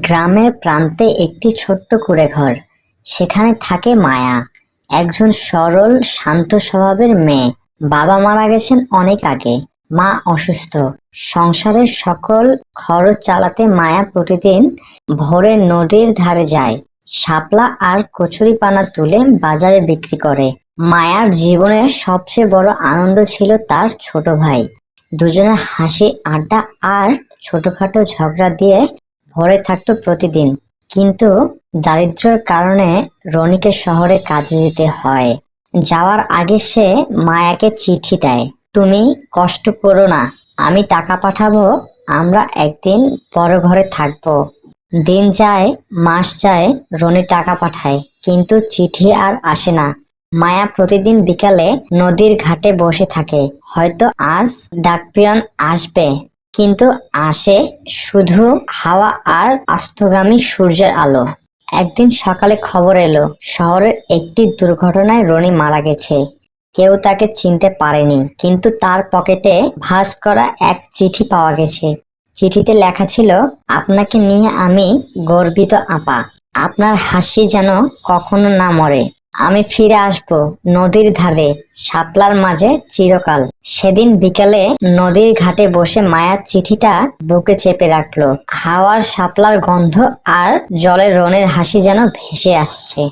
গ্রামের প্রান্তে একটি ছোট্ট কুড়ে ঘর সেখানে থাকে মায়া, একজন সরল, শান্ত স্বভাবের মেয়ে। বাবা মারা গেছেন অনেক আগে। মা অসুস্থ। সংসারের সকল খরচ চালাতে মায়া প্রতিদিন ভোরে নদীর ধারে যায়। শাপলা আর কচুরি পানা তুলে বাজারে বিক্রি করে। মায়ার জীবনের সবচেয়ে বড় আনন্দ ছিল তার ছোট ভাই। দুজনে হাসি, আড্ডা আর ছোটখাটো ঝগড়া দিয়ে ভরে থাকতো প্রতিদিন। কিন্তু দারিদ্র্যের কারণে রনিকে শহরে কাজে যেতে হয়। যাওয়ার আগে সে মায়াকে চিঠি দেয়। তুমি কষ্ট করো না, আমি টাকা পাঠাবো, আমরা একদিন বড় ঘরে থাকব। দিন যায়, মাস যায়, রনি টাকা পাঠায়, কিন্তু চিঠি আর আসে না। মায়া প্রতিদিন বিকালে নদীর ঘাটে বসে থাকে। হয়তো আজ ডাকপিয়ন আসবে। কিন্তু আসে শুধু হাওয়া আর আস্তগামী সূর্যের আলো। একদিন সকালে খবর এলো শহরের একটি দুর্ঘটনায় রনি মারা গেছে। কেউ তাকে চিনতে পারেনি, কিন্তু তার পকেটে ভাঁজ করা এক চিঠি পাওয়া গেছে। চিঠিতে লেখা ছিল, আপনাকে নিয়ে আমি গর্বিত আপা। আপনার হাসি যেন কখনো না মরে। আমি ফিরে আসব নদীর ধারে, শাপলার মাঝে চিরকাল। সেদিন বিকালে নদীর ঘাটে বসে মায়ার চিঠিটা বুকে চেপে রাখল। হাওয়ার শাপলার গন্ধ আর জলের রনের হাসি যেন ভেসে আসছে।